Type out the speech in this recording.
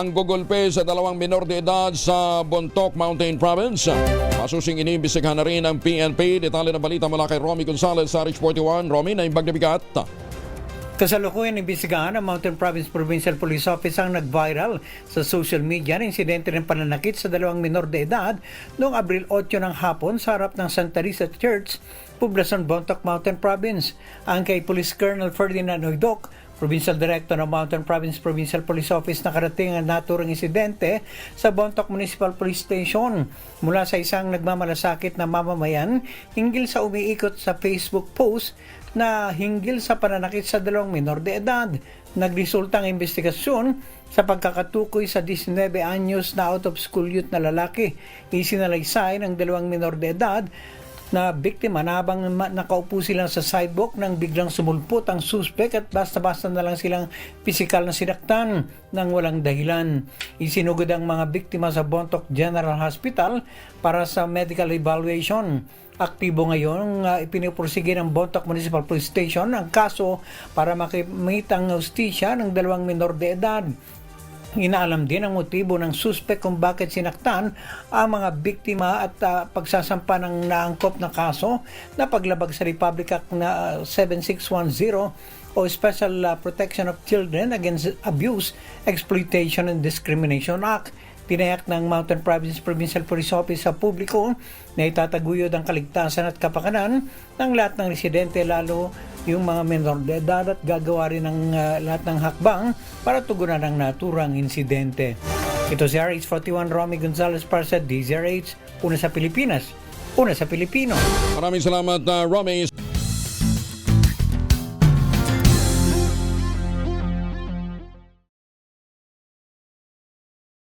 Panggugulpe sa dalawang minor de edad sa Bontoc Mountain Province. Masusing iniimbestigahan na rin ang PNP. Detalye na balita mula kay Romy Gonzalez sa Rich 41. Romy, na imbag na bigat. Kasalukuyan imbestigahan ng Mountain Province Provincial Police Office ang nag-viral sa social media ng insidente ng pananakit sa dalawang minor de edad noong Abril 8 ng hapon sa harap ng Santa Teresa Church, Poblacion Bontoc Mountain Province. Ang kay Police Colonel Ferdinand Oidok, Provincial Director ng Mountain Province Provincial Police Office nakarating ang naturang insidente sa Bontoc Municipal Police Station mula sa isang nagmamalasakit na mamamayan hinggil sa umiikot sa Facebook post na hinggil sa pananakit sa dalawang minor de edad. Nagresulta ang investigasyon sa pagkakatukoy sa 19 anyos na out of school youth na lalaki. Isinalaysay ng dalawang minor de edad na biktima na habang nakaupo sila sa sidewalk nang biglang sumulpot ang suspect at basta-basta na lang silang pisikal na sinaktan ng walang dahilan. Isinugod ang mga biktima sa Bontoc General Hospital para sa medical evaluation. Aktibo ngayon uh, ipinipursige ng Bontoc Municipal Police Station ang kaso para makimit ang hustisya ng dalawang minor de edad. Inaalam din ang motibo ng suspect kung bakit sinaktan ang mga biktima at ah, pagsasampa ng naangkop na kaso na paglabag sa Republic Act na ah, 7610 o Special ah, Protection of Children Against Abuse, Exploitation and Discrimination Act. Tinayak ng Mountain Province Provincial Police Office sa publiko na itataguyod ang kaligtasan at kapakanan ng lahat ng residente lalo yung mga menor de edad at gagawa rin ng ah, lahat ng hakbang para tugunan ang naturang insidente. Ito si RH41 Romy Gonzalez para sa DZRH, una sa Pilipinas, una sa Pilipino. Maraming salamat, uh, Romy.